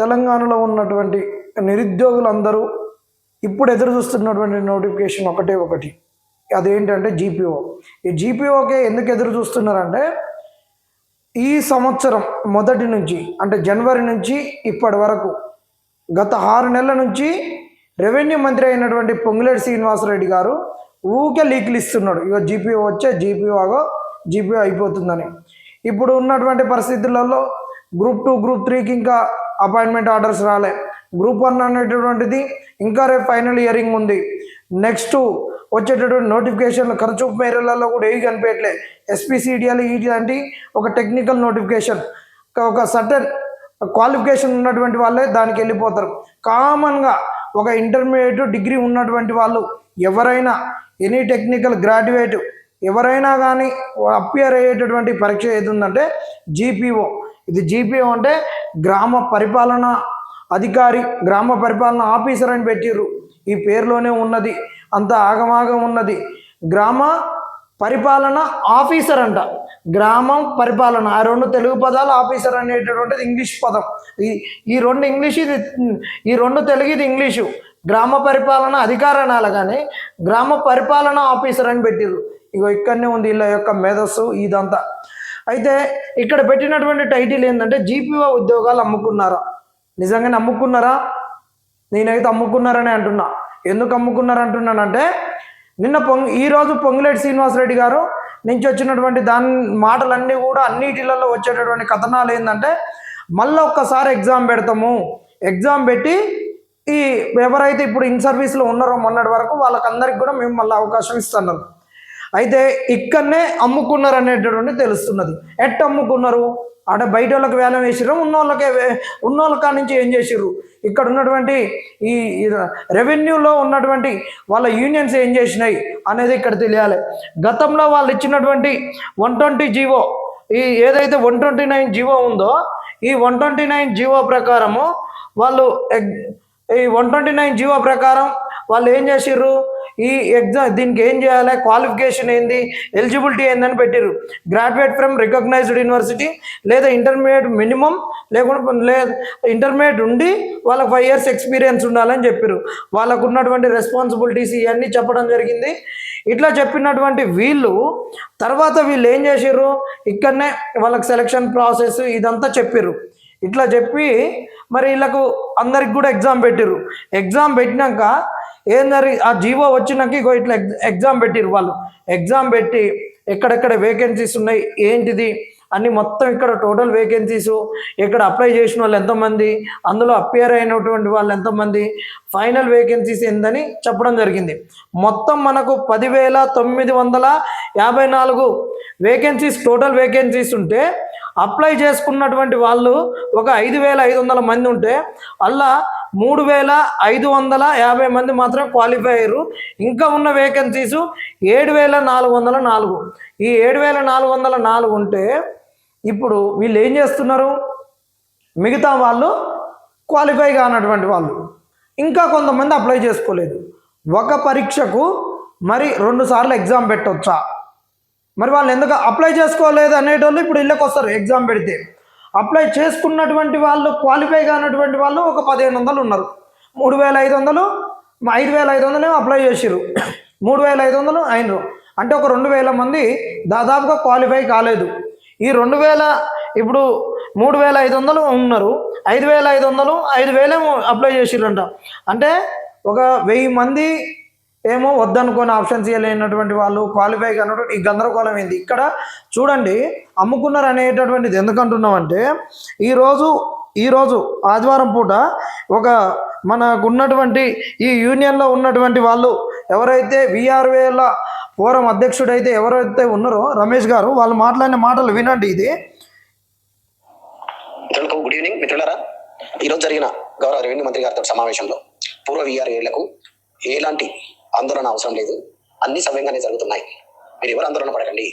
తెలంగాణలో ఉన్నటువంటి నిరుద్యోగులందరూ ఇప్పుడు ఎదురు చూస్తున్నటువంటి నోటిఫికేషన్ ఒకటే ఒకటి. అదేంటంటే జీపీఓ ఈ జీపీఓకే ఎందుకు ఎదురు చూస్తున్నారంటే ఈ సంవత్సరం మొదటి నుంచి అంటే జనవరి నుంచి ఇప్పటి వరకు గత ఆరు నెలల నుంచి రెవెన్యూ మంత్రి అయినటువంటి పొంగులేటి శ్రీనివాసరెడ్డి గారు ఊకే లీకులు ఇస్తున్నాడు. ఇక జీపీఓ వచ్చే జీపీఓగో జీపీఓ అయిపోతుందని. ఇప్పుడు ఉన్నటువంటి పరిస్థితులలో గ్రూప్ టూ గ్రూప్ త్రీకి ఇంకా అపాయింట్మెంట్ ఆర్డర్స్ రాలే. గ్రూప్ వన్ అనేటటువంటిది ఇంకా రేపు ఫైనల్ ఇయరింగ్ ఉంది. నెక్స్ట్ వచ్చేటటువంటి నోటిఫికేషన్లు ఖర్చు మేరలలో కూడా ఏవి కనిపించట్లే. ఎస్పీసీడిఎల్ ఇలాంటి e, ఒక టెక్నికల్ నోటిఫికేషన్ ఒక సర్టన్ క్వాలిఫికేషన్ ఉన్నటువంటి వాళ్ళే దానికి వెళ్ళిపోతారు. కామన్గా ఒక ఇంటర్మీడియట్ డిగ్రీ ఉన్నటువంటి వాళ్ళు ఎవరైనా ఎనీ టెక్నికల్ గ్రాడ్యుయేట్ ఎవరైనా కానీ అప్యర్ అయ్యేటటువంటి పరీక్ష ఏది ఉందంటే జీపీఓ ఇది జీపీఓ అంటే గ్రామ పరిపాలన అధికారి గ్రామ పరిపాలన ఆఫీసర్ అని పెట్టిర్రు. ఈ పేరులోనే ఉన్నది అంత ఆగమాగం ఉన్నది. గ్రామ పరిపాలన ఆఫీసర్ అంట. గ్రామం పరిపాలన ఆ రెండు తెలుగు పదాలు ఆఫీసర్ అనేటటువంటిది ఇంగ్లీష్ పదం. ఈ ఈ రెండు ఇంగ్లీష్ ఇది ఈ రెండు తెలుగు ఇది ఇంగ్లీషు. గ్రామ పరిపాలన అధికారనాల కానీ గ్రామ పరిపాలన ఆఫీసర్ అని పెట్టిర్రు. ఇగో ఇక్కడనే ఉంది వీళ్ళ యొక్క మేధస్సు ఇదంతా. అయితే ఇక్కడ పెట్టినటువంటి టైటిల్ ఏంటంటే జీపీఓ ఉద్యోగాలు అమ్ముకున్నారా? నిజంగానే అమ్ముకున్నారా? నేనైతే అమ్ముకున్నారని అంటున్నా. ఎందుకు అమ్ముకున్నారు అంటున్నానంటే నిన్న పొంగ్ ఈరోజు పొంగులేటి శ్రీనివాసరెడ్డి గారు నుంచి వచ్చినటువంటి దాని మాటలన్నీ కూడా అన్నిటిలలో వచ్చేటటువంటి కథనాలు ఏంటంటే మళ్ళీ ఒక్కసారి ఎగ్జామ్ పెడతాము. ఎగ్జామ్ పెట్టి ఈ ఎవరైతే ఇప్పుడు ఇన్ సర్వీస్లో ఉన్నారో మొన్నటి వరకు వాళ్ళకందరికి కూడా మేము మళ్ళీ అవకాశం ఇస్తున్నాం. అయితే ఇక్కడనే అమ్ముకున్నారు అనేటటువంటి తెలుస్తున్నది. ఎట్ట అమ్ముకున్నారు? అంటే బయట వాళ్ళకి వేలం వేసిర్రు ఉన్న వాళ్ళకే ఉన్న వాళ్ళ కాడ నుంచి ఏం చేసిర్రు? ఇక్కడ ఉన్నటువంటి ఈ ఈ రెవెన్యూలో ఉన్నటువంటి వాళ్ళ యూనియన్స్ ఏం చేసినాయి అనేది ఇక్కడ తెలియాలి. గతంలో వాళ్ళు ఇచ్చినటువంటి వన్ ట్వంటీ జీవో ఈ ఏదైతే వన్ ట్వంటీ నైన్ జీవో ఉందో ఈ వన్ ట్వంటీ నైన్ జీవో ప్రకారము వాళ్ళు ఎగ్- ఈ వన్ ట్వంటీ నైన్ జీవో ప్రకారం వాళ్ళు ఏం చేసిర్రు? ఈ ఎగ్జామ్ దీనికి ఏం చేయాలి? క్వాలిఫికేషన్ ఏంది? ఎలిజిబిలిటీ ఏందని పెట్టిర్రు. గ్రాడ్యుయేట్ ఫ్రమ్ రికగ్నైజ్డ్ యూనివర్సిటీ లేదా ఇంటర్మీడియట్ మినిమం లేకుండా లేదు ఇంటర్మీడియట్ ఉండి వాళ్ళకి ఫైవ్ ఇయర్స్ ఎక్స్పీరియన్స్ ఉండాలని చెప్పారు వాళ్ళకు ఉన్నటువంటి రెస్పాన్సిబిలిటీస్ ఇవన్నీ చెప్పడం జరిగింది. ఇట్లా చెప్పినటువంటి వీళ్ళు తర్వాత వీళ్ళు ఏం చేశారు ఇక్కడనే వాళ్ళకి సెలక్షన్ ప్రాసెస్ ఇదంతా చెప్పారు ఇట్లా చెప్పి మరి వీళ్ళకు అందరికి కూడా ఎగ్జామ్ పెట్టారు ఎగ్జామ్ పెట్టినాక ఏం జరిగి ఆ జీవో వచ్చినాక ఇగో ఇట్లా ఎగ్జామ్ పెట్టిర్రు వాళ్ళు. ఎగ్జామ్ పెట్టి ఎక్కడెక్కడ వేకెన్సీస్ ఉన్నాయి ఏంటిది అన్ని మొత్తం ఇక్కడ టోటల్ వేకెన్సీస్ ఇక్కడ అప్లై చేసిన వాళ్ళు ఎంతమంది అందులో అపియర్ అయినటువంటి వాళ్ళు ఎంతమంది ఫైనల్ వేకెన్సీస్ ఏందని చెప్పడం జరిగింది. మొత్తం మనకు పదివేల తొమ్మిది వందల యాభై నాలుగు వేకెన్సీస్ టోటల్ వేకెన్సీస్ ఉంటే అప్లై చేసుకున్నటువంటి వాళ్ళు ఒక ఐదు వేల ఐదు వందల మంది ఉంటే అలా మూడు వేల ఐదు వందల యాభై మంది మాత్రం క్వాలిఫై అయ్యారు. ఇంకా ఉన్న వేకెన్సీస్ ఏడు వేల నాలుగు వందల నాలుగు. ఈ ఏడు వేల నాలుగు వందల నాలుగు ఉంటే ఇప్పుడు వీళ్ళు ఏం చేస్తున్నారు? మిగతా వాళ్ళు క్వాలిఫై కానటువంటి వాళ్ళు. ఇంకా కొంతమంది అప్లై చేసుకోలేదు. ఒక పరీక్షకు మరి రెండు సార్లు ఎగ్జామ్ పెట్టవచ్చా మరి వాళ్ళు ఎందుకు అప్లై చేసుకోలేదు అనేటోళ్ళు ఇప్పుడు ఇళ్ళకి వస్తారు ఎగ్జామ్ పెడితే. అప్లై చేసుకున్నటువంటి వాళ్ళు క్వాలిఫై కానటువంటి వాళ్ళు ఒక పదిహేను వందలు ఉన్నారు. మూడు వేల ఐదు వందలు ఐదు వేల ఐదు వందలు అప్లై చేసిరు మూడు వేల ఐదు వందలు అయినరు. అంటే ఒక రెండు వేల మంది దాదాపుగా క్వాలిఫై కాలేదు. ఈ రెండు వేల ఇప్పుడు మూడు వేల ఐదు వందలు ఉన్నారు. ఐదు వేల ఐదు వందలు ఐదు వేలే అప్లై చేసిరంట అంటే ఒక వెయ్యి మంది ఏమో వద్దనుకొని ఆప్షన్స్ ఇవ్వలేనటువంటి వాళ్ళు క్వాలిఫై కానటువంటి ఈ గందరగోళం ఏంది? ఇక్కడ చూడండి అమ్ముకున్నారు అనేటటువంటిది ఎందుకంటున్నామంటే ఈరోజు ఈరోజు ఆదివారం పూట ఒక మనకు ఉన్నటువంటి ఈ యూనియన్లో ఉన్నటువంటి వాళ్ళు ఎవరైతే విఆర్వేల ఫోరం అధ్యక్షుడైతే ఎవరైతే ఉన్నారో రమేష్ గారు వాళ్ళు మాట్లాడిన మాటలు వినండి ఇది. మిత్రులకు గుడ్ ఈవినింగ్ మిత్రులారా. ఈరోజు జరిగిన గౌరవ రెవెన్యూ మంత్రి గారితో సమావేశంలో పూర్వ విఆర్ఏలకు ఎలాంటి ఆందోళన అవసరం లేదు. అన్ని సవ్యంగానే జరుగుతున్నాయి. మీరు ఎవరు ఆందోళన పడకండి.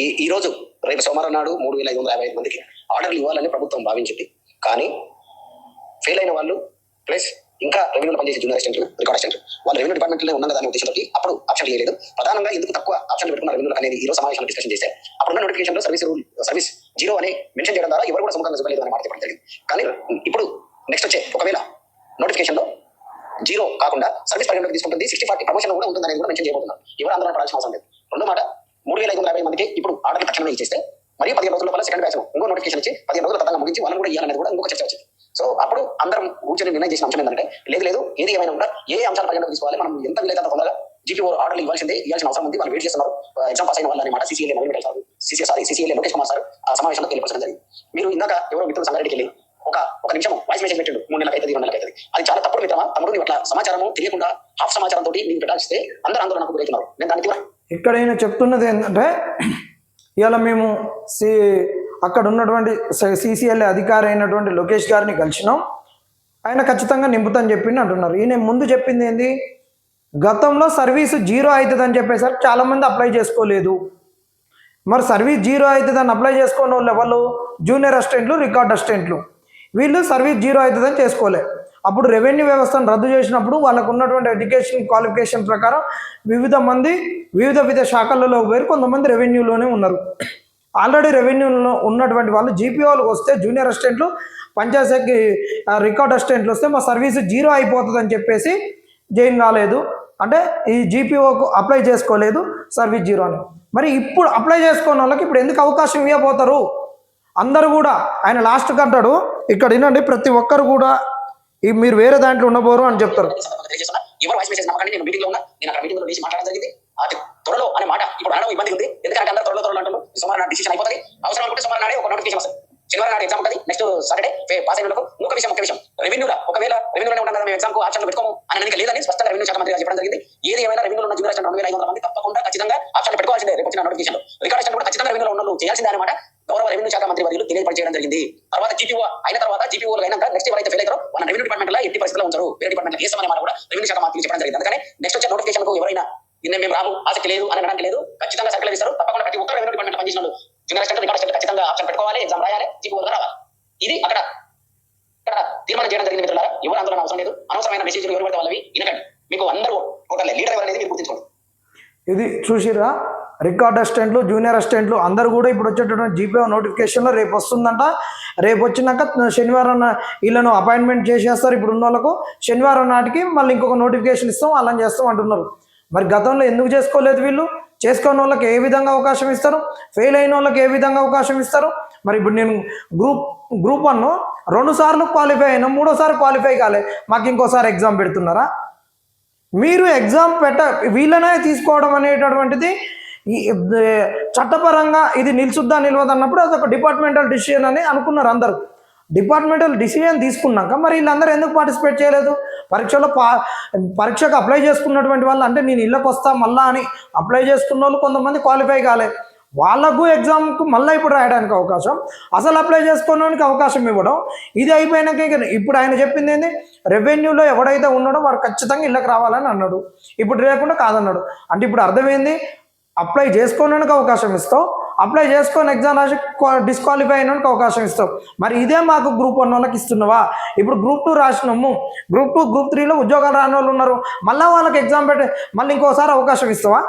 ఈ ఈ రోజు రేపు సోమవారం నాడు మూడు వేల ఐదు వందల యాభై ఐదు మందికి ఆర్డర్లు ఇవ్వాలని ప్రభుత్వం భావించింది. కానీ ఫెయిల్ అయిన వాళ్ళు ప్లస్ ఇంకా రెవెన్యూలో పనిచేసే జూనియర్ అసిస్టెంట్ రికార్డ్ అసిస్టెంట్ వాళ్ళు రెవెన్యూ డిపార్ట్మెంట్లో ఉన్న దాని ఉద్దేశంతో అప్పుడు ఆప్షన్ చేయలేదు ప్రధానంగా ఎందుకు తక్కువ ఆప్షన్ పెట్టుకున్న రెవెన్యూ అనేది ఈ రోజు సమావేశంలో డిస్కషన్ చేస్తే అప్పుడున్న నోటిఫికేషన్లో సర్వీస్ రూల్ సర్వీస్ జీరో అని మెన్షన్ చేయడం ద్వారా ఎవరు కూడా సుముఖంగా చూపలేదు అని మాట చెప్పడం జరిగింది. కానీ ఇప్పుడు నెక్స్ట్ వచ్చే ఒకవేళ నోటిఫికేషన్లో జీరో కాకుండా సర్వీస్ పరిగణలోకి తీసుకుంటుంది. సిక్స్టీ ఫార్టీ ప్రమోషన్ కూడా ఉంటుంది అనేది కూడా మెన్షన్ చేయబోతున్నారు ఎవరు ఆందోళన పడాల్సిన అవసరం లేదు. రెండో మాట మూడు వేల ఐదు వందల యాభై మందికి ఇప్పుడు ఆర్డర్ తక్షణమే ఇచ్చేస్తే మరియు పదిహేను రోజుల లోపల సెకండ్ బ్యాచ్ ఇంకో నోటిఫికేషన్ ఇచ్చి పదిహేను రోజుల తతంగా ముగించి వాళ్ళని కూడా ఇవ్వాలనేది కూడా ఇంకొక చర్చ వచ్చింది. సో అప్పుడు అందరం కూర్చొని నిర్ణయం చేసిన అంశం ఏంటంటే లేదు లేదు ఏది ఏమైనా కూడా ఏ అంశాలు పరిగణలోకి తీసుకోవాలి మనం ఎంత వీలైతే అంత తొందరగా జీపీఓ ఆర్డర్లు ఇవ్వాల్సిందే ఇవ్వాల్సిన అవసరం ఉంది వాళ్ళు వెయిట్ చేస్తున్నారు. ఎగ్జామ్ పాస్ అయిన వాళ్ళని మాట CCL Naveen sir. CC sorry CCL Lokesh Kumar sir ఆ సమావేశంలో తెలియపరచడం జరిగింది. మీరు ఇందాక ఎవరో మిత్రులు సంగారెడ్డికి వెళ్ళి ఒక ఒక నిమిషం వాయిస్ మెసేజ్ పెట్టిండు. మూడు నెలలకు అవుతుంది రెండు నెలలకు అది చాలా తప్పుడు మిత్రమా? తమ్ముడు నీవు అట్లా సమాచారము తెలియకుండా హాఫ్ సమాచారం తోటి నీకు పెట్టాల్సిస్తే అందరూ ఆందోళనకు గురవుతున్నారు. నేను దాన్ని తీవ్ర. ఇక్కడ ఈయన చెప్తున్నది ఏంటంటే ఇవాళ మేము సి అక్కడ ఉన్నటువంటి సిసిఎల్ఏ అధికారి అయినటువంటి లోకేష్ గారిని కలిసినాం. ఆయన ఖచ్చితంగా నింపుతాని చెప్పింది అంటున్నారు. ఈయన ముందు చెప్పింది ఏంది? గతంలో సర్వీస్ జీరో అవుతుందని చెప్పేసరికి చాలామంది అప్లై చేసుకోలేదు. మరి సర్వీస్ జీరో అవుతుందని అప్లై చేసుకున్న వాళ్ళు ఎవరు? జూనియర్ అసిస్టెంట్లు రికార్డ్ అసిస్టెంట్లు. వీళ్ళు సర్వీస్ జీరో అవుతుందని చేసుకోలే. అప్పుడు రెవెన్యూ వ్యవస్థను రద్దు చేసినప్పుడు వాళ్ళకు ఉన్నటువంటి ఎడ్యుకేషన్ క్వాలిఫికేషన్ ప్రకారం వివిధ మంది వివిధ వివిధ శాఖలలో వేరు కొంతమంది రెవెన్యూలోనే ఉన్నారు. ఆల్రెడీ రెవెన్యూలో ఉన్నటువంటి వాళ్ళు జీపీఓలకు వస్తే జూనియర్ అసిస్టెంట్లు పంచాయతీకి రికార్డ్ అసిస్టెంట్లు వస్తే మా సర్వీస్ జీరో అయిపోతుందని చెప్పేసి జైన్ కాలేదు అంటే ఈ జీపీఓకు అప్లై చేసుకోలేదు సర్వీస్ జీరో అని. మరి ఇప్పుడు అప్లై చేసుకున్న వాళ్ళకి ఇప్పుడు ఎందుకు అవకాశం ఇవ్వబోతారు? అందరూ కూడా ఆయన లాస్ట్కి అంటాడు ఇక్కడ వినండి ప్రతి ఒక్కరు కూడా ఈ మీరు వేరే దాంట్లో ఉండబోరు అని చెప్తారు. ఎవరు వాయిస్ మెసేజ్ నమ్మకండి నేను మీటింగ్లో ఉన్నా నేను అక్కడ మీటింగ్లో లేచి మాట్లాడడం జరిగింది. అది త్వరలో అనే మాట ఇప్పుడు అనడం ఇబ్బంది ఉంది ఎందుకంటే అందరూ త్వరలో త్వరలో అంటారు సుమారు నా డిసిషన్ అయిపోతుంది అవసరం అనుకుంటే సుమారు నాడే ఒక నోటిఫికేషన్ వస్తుంది శనివారం నాడు ఎగ్జామ్ ఉంటుంది నెక్స్ట్ సాటర్డే పాస్ అయిన వాళ్ళకు ఇంకొక విషయం ఒక విషయం రెవెన్యూలో ఒకవేళ రెవెన్యూలో ఉంటాం కదా మేము ఎగ్జామ్కు ఆప్షన్ పెట్టుకోము అని నీకు లేదని స్పష్టంగా రెవెన్యూ శాఖ మంత్రి గారు చెప్పడం జరిగింది ఏది ఏమైనా రెవెన్యూలో ఉన్న జూనియర్ రెండు వేల ఐదు వందల మంది తప్పకుండా ఖచ్చితంగా ఆప్షన్ పెట్టుకోవాల్సిందే రేపు వచ్చిన నోటిఫికేషన్ రికార్డ్ కూడా ఖచ్చితంగా రెవెన్యూలో ఉన్న వాళ్ళు చేయాల్సిందే అనమాట గౌరవ రెవెన్యూ శాఖ మంత్రి వర్యులు తెలియపరిచేయడం జరిగింది తర్వాత జీపీఓ అయిన తర్వాత జీపీఓ అయినాక నెక్స్ట్ ఎవరైతే ఫెయిల్ అవుతారో మన రెవెన్యూ డిపార్ట్మెంట్లో ఎట్టి పరిస్థితుల్లో ఉంచారు వేరే డిపార్ట్మెంట్ వేసామని మాట కూడా రెవెన్యూ శాఖ మంత్రి చెప్పడం జరిగింది. అందుకనే నెక్స్ట్ వచ్చే నోటిఫికేషన్కు ఎవరైనా నిన్న మేము రాము ఆసక్తి లేదు అని అనడానికి లేదు ఖచ్చితంగా సర్కులర్ ఇస్తారు తప్పకుండా ప్రతి ఒక్కరు రెవెన్యూ డిపార్ట్మెంట్ పనిచేసిన వాళ్ళు జూనియర్ అసిస్టెంట్ రికార్డ్ అసిస్టెంట్ ఖచ్చితంగా ఆప్షన్ పెట్టుకోవాలి ఎగ్జామ్ రాయాలి జీపీఓ రావాలి. ఇది అక్కడ ఇక్కడ తీర్మానం చేయడం జరిగింది మిత్రులారా. ఎవరు ఆందోళన అవసరం లేదు. అనవసరమైన మెసేజ్ ఎవరు పడితే వాళ్ళవి వినకండి. మీకు అందరూ టోటల్ లీడర్ ఎవరు అనేది మీరు గుర్తించుకోండి. ఇది చూసిరా రికార్డ్ అసిస్టెంట్లు జూనియర్ అసిస్టెంట్లు అందరు కూడా ఇప్పుడు వచ్చేటటువంటి జీపీఓ నోటిఫికేషన్లో రేపు వస్తుందంట. రేపు వచ్చినాక శనివారం వీళ్ళను అపాయింట్మెంట్ చేసేస్తారు ఇప్పుడు ఉన్న వాళ్ళకు. శనివారం నాటికి మళ్ళీ ఇంకొక నోటిఫికేషన్ ఇస్తాం అలా చేస్తాం అంటున్నారు. మరి గతంలో ఎందుకు చేసుకోలేదు వీళ్ళు? చేసుకున్న వాళ్ళకి ఏ విధంగా అవకాశం ఇస్తారు? ఫెయిల్ అయిన వాళ్ళకి ఏ విధంగా అవకాశం ఇస్తారు? మరి ఇప్పుడు నేను గ్రూప్ గ్రూప్ వన్ రెండు సార్లు క్వాలిఫై అయినా మూడోసారి క్వాలిఫై కాలే. మాకు ఇంకోసారి ఎగ్జామ్ పెడుతున్నారా? మీరు ఎగ్జామ్ పెట్ట వీళ్ళనే తీసుకోవడం అనేటటువంటిది చట్టపరంగా ఇది నిలుచుద్దా నిలవదు అన్నప్పుడు డిపార్ట్మెంటల్ డిసిషన్ అని అనుకున్నారు అందరూ. డిపార్ట్మెంటల్ డిసిషన్ తీసుకున్నాక మరి వీళ్ళందరూ ఎందుకు పార్టిసిపేట్ చేయలేదు? పరీక్షలో పా పరీక్షకు అప్లై చేసుకున్నటువంటి వాళ్ళు అంటే నేను ఇళ్ళకి వస్తా మళ్ళా అని అప్లై చేసుకున్న వాళ్ళు కొంతమంది క్వాలిఫై కాలే. వాళ్ళకు ఎగ్జామ్కు మళ్ళీ ఇప్పుడు రాయడానికి అవకాశం అసలు అప్లై చేసుకోవడానికి అవకాశం ఇవ్వడం ఇది అయిపోయినాక ఇక ఇప్పుడు ఆయన చెప్పింది ఏంది? రెవెన్యూలో ఎవడైతే ఉన్నాడో వాడు ఖచ్చితంగా ఇళ్ళకి రావాలని అన్నాడు. ఇప్పుడు లేకుండా కాదన్నాడు. అంటే ఇప్పుడు అర్థమైంది? అప్లై చేసుకోవడానికి అవకాశం ఇస్తావు. అప్లై చేసుకొని ఎగ్జామ్ రాసి డిస్క్వాలిఫై అయినానికి అవకాశం ఇస్తావు. మరి ఇదే మాకు గ్రూప్ వన్ వాళ్ళకి ఇస్తున్నావా? ఇప్పుడు గ్రూప్ టూ రాసినాము. గ్రూప్ టూ గ్రూప్ త్రీలో ఉద్యోగాలు రాని వాళ్ళు ఉన్నారు. మళ్ళీ వాళ్ళకి ఎగ్జామ్ పెట్టి మళ్ళీ ఇంకోసారి అవకాశం ఇస్తావా?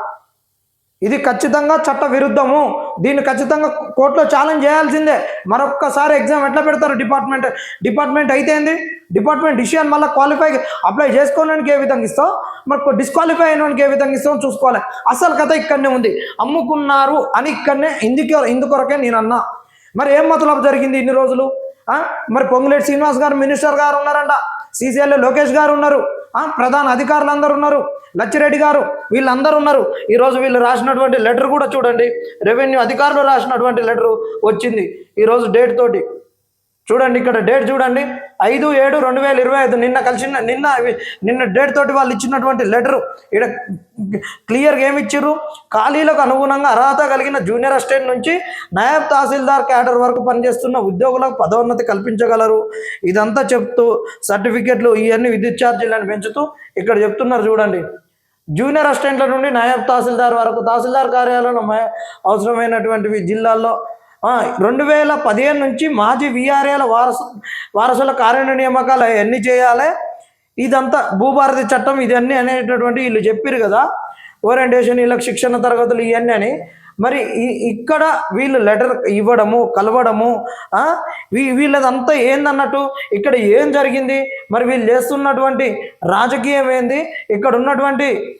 ఇది ఖచ్చితంగా చట్ట విరుద్ధము. దీన్ని ఖచ్చితంగా కోర్టులో ఛాలెంజ్ చేయాల్సిందే. మరొక్కసారి ఎగ్జామ్ ఎట్లా పెడతారు డిపార్ట్మెంట్ డిపార్ట్మెంట్ అయితే ఏంది? డిపార్ట్మెంట్ డిసిషన్ మళ్ళీ క్వాలిఫై అప్లై చేసుకోవడానికి ఏ విధంగా ఇస్తావు? మరి డిస్క్వాలిఫై అయినడానికి ఏ విధంగా ఇస్తావు చూసుకోవాలి. అసలు కథ ఇక్కడనే ఉంది. అమ్ముకున్నారు అని ఇక్కడనే ఇందుకే ఇందుకొరకే నేను అన్నా మరి ఏం మతలబు జరిగింది ఇన్ని రోజులు? మరి పొంగులేటి శ్రీనివాస్ గారు మినిస్టర్ గారు ఉన్నారంట. సీసీఎల్ లోకేష్ గారు ఉన్నారు. ప్రధాన అధికారులు అందరు ఉన్నారు. లచ్చిరెడ్డి గారు వీళ్ళందరూ ఉన్నారు. ఈరోజు వీళ్ళు రాసినటువంటి లెటర్ కూడా చూడండి. రెవెన్యూ అధికారులు రాసినటువంటి లెటర్ వచ్చింది. ఈరోజు డేట్ తోటి చూడండి ఇక్కడ డేట్ చూడండి. ఐదు ఏడు రెండు వేల ఇరవై ఐదు. నిన్న కలిసిన నిన్న నిన్న డేట్ తోటి వాళ్ళు ఇచ్చినటువంటి లెటరు. ఇక్కడ క్లియర్గా ఏమి ఇచ్చారు ఖాళీలకు అనుగుణంగా అర్హత కలిగిన జూనియర్ అసిస్టెంట్ నుంచి నాయబ్ తహసీల్దార్ క్యాడర్ వరకు పనిచేస్తున్న ఉద్యోగులకు పదోన్నతి కల్పించగలరు. ఇదంతా చెప్తూ సర్టిఫికెట్లు ఇవన్నీ విద్యుత్ ఛార్జీలను పెంచుతూ ఇక్కడ చెప్తున్నారు చూడండి. జూనియర్ అసిస్టెంట్ల నుండి నాయబ్ తహసీల్దార్ వరకు తహసీల్దార్ కార్యాలయంలో అవసరమైనటువంటి అవసరమైనటువంటివి జిల్లాల్లో రెండు వేల పదిహేను నుంచి మాజీ విఆర్ఏల వారసు వారసుల కార్య నియామకాలు ఎన్ని చేయాలి. ఇదంతా భూభారతి చట్టం ఇదన్నీ అనేటటువంటి వీళ్ళు చెప్పారు కదా. ఓరియంటేషన్ వీళ్ళకి శిక్షణ తరగతులు ఇవన్నీ అని. మరి ఈ- ఇక్కడ వీళ్ళు లెటర్ ఇవ్వడము కలవడము వీ- వీళ్ళదంతా ఏందన్నట్టు ఇక్కడ ఏం జరిగింది? మరి వీళ్ళు చేస్తున్నటువంటి రాజకీయం ఏంది? ఇక్కడ ఉన్నటువంటి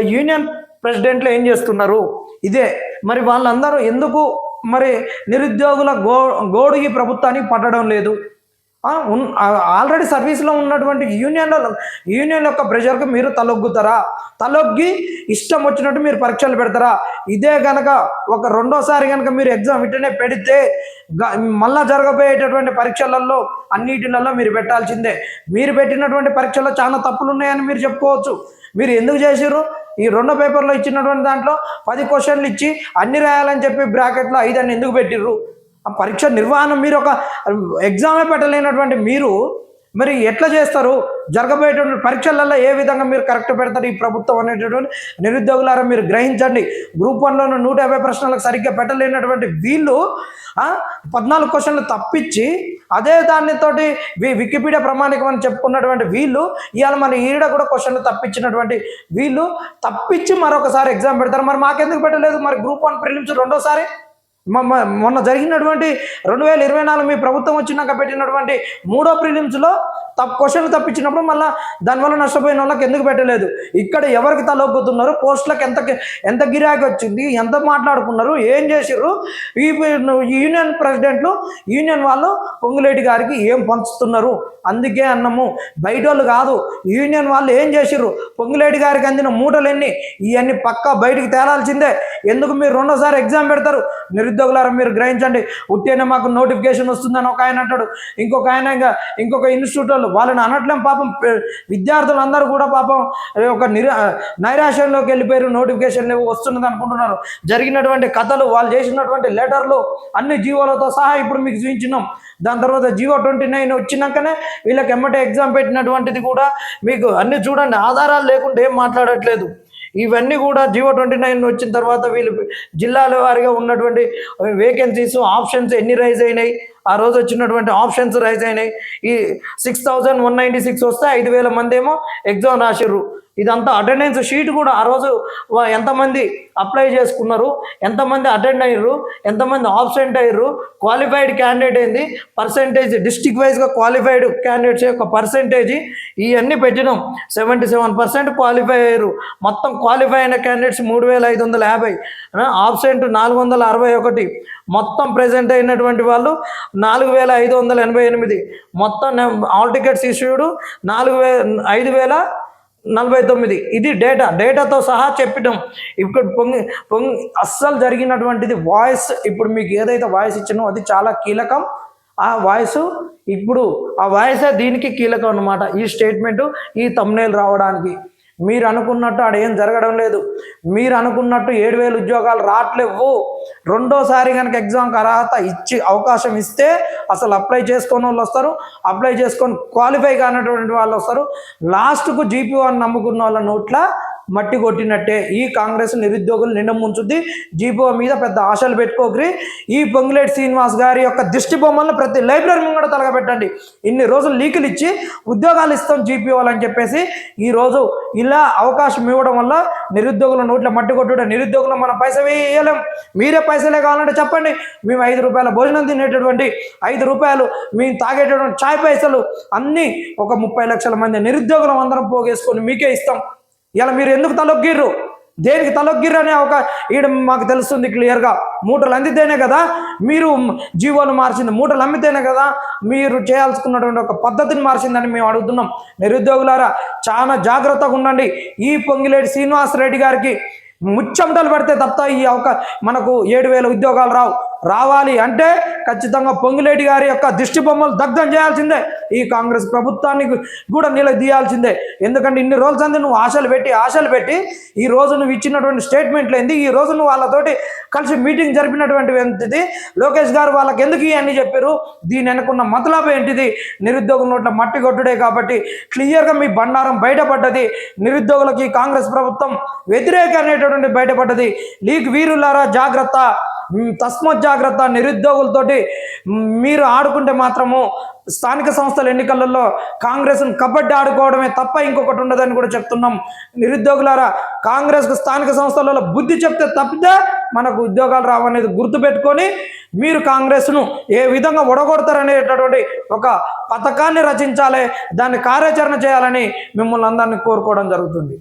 యూనియన్ ప్రెసిడెంట్లు ఏం చేస్తున్నారు? ఇదే. మరి వాళ్ళందరూ ఎందుకు మరి నిరుద్యోగుల గో గోడు ఈ ప్రభుత్వానికి పట్టడం లేదు. ఆల్రెడీ సర్వీస్లో ఉన్నటువంటి యూనియన్ల యూనియన్ యొక్క ప్రెషర్కి మీరు తలొగ్గుతారా? తలొగ్గి ఇష్టం వచ్చినట్టు మీరు పరీక్షలు పెడతారా? ఇదే కనుక ఒక రెండోసారి కనుక మీరు ఎగ్జామ్ ఇట్టనే పెడితే మళ్ళా జరగబోయేటటువంటి పరీక్షలలో అన్నిటిలలో మీరు పెట్టాల్సిందే. మీరు పెట్టినటువంటి పరీక్షల్లో చాలా తప్పులు ఉన్నాయని మీరు చెప్పుకోవచ్చు. మీరు ఎందుకు చేసారు ఈ రెండో పేపర్లో ఇచ్చినటువంటి దాంట్లో పది క్వశ్చన్లు ఇచ్చి అన్ని రాయాలని చెప్పి బ్రాకెట్లో ఐదు అని ఎందుకు పెట్టిర్రు? ఆ పరీక్ష నిర్వహణ మీరు ఒక ఎగ్జామే పెట్టలేనటువంటి మీరు మరి ఎట్లా చేస్తారు? జరగబోయేటువంటి పరీక్షలలో ఏ విధంగా మీరు కరెక్ట్ పెడతారు? ఈ ప్రభుత్వం అనేటటువంటి నిరుద్యోగులారా మీరు గ్రహించండి. గ్రూప్ వన్లో నూట యాభై ప్రశ్నలకు సరిగ్గా పెట్టలేనటువంటి వీళ్ళు పద్నాలుగు క్వశ్చన్లు తప్పించి అదే దానితోటి వికీపీడియా ప్రమాణికం అని చెప్పుకున్నటువంటి వీళ్ళు ఇవాళ మన ఈడ కూడా క్వశ్చన్లు తప్పించినటువంటి వీళ్ళు తప్పించి మరొకసారి ఎగ్జామ్ పెడతారు. మరి మాకెందుకు పెట్టలేదు? మరి గ్రూప్ వన్ ప్రిలిమ్స్ రెండోసారి మొన్న జరిగినటువంటి రెండు వేల ఇరవై నాలుగు మీ ప్రభుత్వం వచ్చినాక పెట్టినటువంటి మూడో ప్రిలిమ్స్లో తప్పు క్వశ్చన్లు తప్పించినప్పుడు మళ్ళీ దానివల్ల నష్టపోయిన వాళ్ళకి ఎందుకు పెట్టలేదు? ఇక్కడ ఎవరికి తలొగ్గుతున్నారు పోస్టులకు ఎంత ఎంత గిరాకీ వచ్చింది? ఎంత మాట్లాడుకున్నారు? ఏం చేసిర్రు? ఈ యూనియన్ ప్రెసిడెంట్లు యూనియన్ వాళ్ళు పొంగులేటి గారికి ఏం పంచుతున్నారు? అందుకే అన్నము. బయట వాళ్ళు కాదు. యూనియన్ వాళ్ళు ఏం చేసిర్రు? పొంగులేటి గారికి అందిన మూటలన్నీ ఇవన్నీ పక్కా బయటికి తేలాల్సిందే. ఎందుకు మీరు రెండోసారి ఎగ్జామ్ పెడతారు? నిరుద్యోగులారా మీరు గ్రహించండి. ఉట్టేనే మాకు నోటిఫికేషన్ వస్తుందని ఒక ఆయన అంటాడు. ఇంకొక ఆయన ఇంకా ఇంకొక ఇన్స్టిట్యూట్ వాళ్ళు వాళ్ళని అనట్లేం పాపం విద్యార్థులు విద్యార్థులందరూ కూడా పాపం ఒక నిరా నైరాశ్యంలోకి వెళ్ళిపోయారు నోటిఫికేషన్ వస్తున్నది అనుకుంటున్నారు. జరిగినటువంటి కథలు వాళ్ళు చేసినటువంటి లెటర్లు అన్ని జీవోలతో సహా ఇప్పుడు మీకు చూపించినాం. దాని తర్వాత జీవో ట్వంటీ నైన్ వచ్చినాకనే వీళ్ళకి ఎమ్మటే ఎగ్జామ్ పెట్టినటువంటిది కూడా మీకు అన్ని చూడండి. ఆధారాలు లేకుండా ఏం మాట్లాడట్లేదు. ఇవన్నీ కూడా జియో ట్వంటీ నైన్ వచ్చిన తర్వాత వీళ్ళు జిల్లాల వారిగా ఉన్నటువంటి వేకెన్సీస్ ఆప్షన్స్ ఎన్ని రైజ్ అయినాయి ఆ రోజు వచ్చినటువంటి ఆప్షన్స్ రైజ్ అయినాయి. ఈ six thousand one ninety six వస్తే ఐదు వేల మంది ఏమో ఎగ్జామ్ రాసిర్రు. ఇదంతా అటెండెన్స్ షీట్ కూడా ఆ రోజు ఎంతమంది అప్లై చేసుకున్నారు ఎంతమంది అటెండ్ అయ్యారు ఎంతమంది ఆబ్సెంట్ అయ్యారు క్వాలిఫైడ్ క్యాండిడేట్ ఏంది పర్సంటేజ్ డిస్టిక్ వైజ్గా క్వాలిఫైడ్ క్యాండిడేట్స్ యొక్క పర్సంటేజ్ ఇవన్నీ పెట్టినాం. సెవెంటీ సెవెన్ పర్సెంట్ క్వాలిఫై అయ్యారు మొత్తం క్వాలిఫై అయిన క్యాండిడేట్స్ మూడు వేల ఐదు వందల యాభై ఆబ్సెంట్ నాలుగు వందల అరవై ఒకటి. మొత్తం ప్రజెంట్ అయినటువంటి వాళ్ళు నాలుగు వేల ఐదు వందల ఎనభై ఎనిమిది. మొత్తం ఆల్ టికెట్స్ ఇష్యూడ్ నాలుగు వే ఐదు వేల నలభై తొమ్మిది. ఇది డేటా. డేటాతో సహా చెప్పడం. ఇప్పుడు పొంగి పొంగి అస్సలు జరిగినటువంటిది వాయిస్. ఇప్పుడు మీకు ఏదైతే వాయిస్ ఇచ్చినో అది చాలా కీలకం. ఆ వాయిస్ ఇప్పుడు ఆ వాయిసే దీనికి కీలకం అన్నమాట. ఈ స్టేట్మెంటు ఈ తమ్నేల్ రావడానికి. మీరు అనుకున్నట్టు ఆడ ఏం జరగడం లేదు. మీరు అనుకున్నట్టు ఏడు వేలు ఉద్యోగాలు రావట్లేవు. రెండోసారి కనుక ఎగ్జామ్కి అర్హత ఇచ్చి అవకాశం ఇస్తే అసలు అప్లై చేసుకొని వాళ్ళు వస్తారు. అప్లై చేసుకొని క్వాలిఫై కానటువంటి వాళ్ళు వస్తారు. లాస్ట్కు జీపీఓ అని నమ్ముకున్న వాళ్ళ నోట్ల మట్టి కొట్టినట్టే. ఈ కాంగ్రెస్ నిరుద్యోగులు నిండ ముంచుద్ది. జీపో మీద పెద్ద ఆశలు పెట్టుకోకరి. ఈ పొంగులేటి శ్రీనివాస్ గారి యొక్క దిష్టి బొమ్మలను ప్రతి లైబ్రరీ ముంగడ తలగబెట్టండి. ఇన్ని రోజులు లీకులు ఇచ్చి ఉద్యోగాలు ఇస్తాం జీపీఓలు అని చెప్పేసి ఈరోజు ఇలా అవకాశం ఇవ్వడం వల్ల నిరుద్యోగుల నోట్ల మట్టి కొట్టుడు నిరుద్యోగులు మన పైసలు వేయలేం. మీరే పైసలే కావాలంటే చెప్పండి. మేము ఐదు రూపాయల భోజనం తినేటటువంటి ఐదు రూపాయలు మేము తాగేటటువంటి చాయ్ పైసలు అన్నీ ఒక ముప్పై లక్షల మంది నిరుద్యోగులం అందరం పోగేసుకొని మీకే ఇస్తాం. ఇలా మీరు ఎందుకు తలొగ్గిర్రు? దేనికి తలొగ్గిర్రు అనే ఒక ఈడ మాకు తెలుస్తుంది క్లియర్గా. మూటలు అందితేనే కదా మీరు జీవోను మార్చింది. మూటలు అమ్మితేనే కదా మీరు చేయాల్సుకున్నటువంటి ఒక పద్ధతిని మార్చిందని మేము అడుగుతున్నాం. నిరుద్యోగులారా చాలా జాగ్రత్తగా ఉండండి. ఈ పొంగిలేటి శ్రీనివాస్ రెడ్డి గారికి ముచ్చమటలు పెడితే తప్ప ఈ అవకా మనకు ఏడు వేల ఉద్యోగాలు రావు. రావాలి అంటే ఖచ్చితంగా పొంగిలేటి గారి యొక్క దిష్టి బొమ్మలు దగ్ధం చేయాల్సిందే. ఈ కాంగ్రెస్ ప్రభుత్వానికి కూడా నిలదీయాల్సిందే. ఎందుకంటే ఇన్ని రోజుల సంది నువ్వు ఆశలు పెట్టి ఆశలు పెట్టి ఈ రోజు నువ్వు ఇచ్చినటువంటి స్టేట్మెంట్లు ఏంది ఈ రోజు నువ్వు వాళ్ళతోటి కలిసి మీటింగ్ జరిపినటువంటి ఏంటిది? లోకేష్ గారు వాళ్ళకి ఎందుకు ఇవన్నీ చెప్పారు దీని వెనకున్న మతలాభం ఏంటిది? నిరుద్యోగ నోట్ల మట్టి కొట్టుడే కాబట్టి క్లియర్గా మీ బండారం బయటపడ్డది. నిరుద్యోగులకి కాంగ్రెస్ ప్రభుత్వం వ్యతిరేక అనేటటువంటి బయటపడ్డది. లీగ్ వీరులారా జాగ్రత్త. తస్మత్ జాగ్రత్త నిరుద్యోగులతోటి మీరు ఆడుకుంటే మాత్రము స్థానిక సంస్థల ఎన్నికలలో కాంగ్రెస్ను కబడ్డీ ఆడుకోవడమే తప్ప ఇంకొకటి ఉండదని కూడా చెప్తున్నాం. నిరుద్యోగులారా కాంగ్రెస్కు స్థానిక సంస్థలలో బుద్ధి చెప్తే తప్పితే మనకు ఉద్యోగాలు రావనేది గుర్తుపెట్టుకొని మీరు కాంగ్రెస్ను ఏ విధంగా ఒడగొడతారనేటటువంటి ఒక పథకాన్ని రచించాలి దాన్ని కార్యాచరణ చేయాలని మిమ్మల్ని అందరినీ కోరుకోవడం జరుగుతుంది.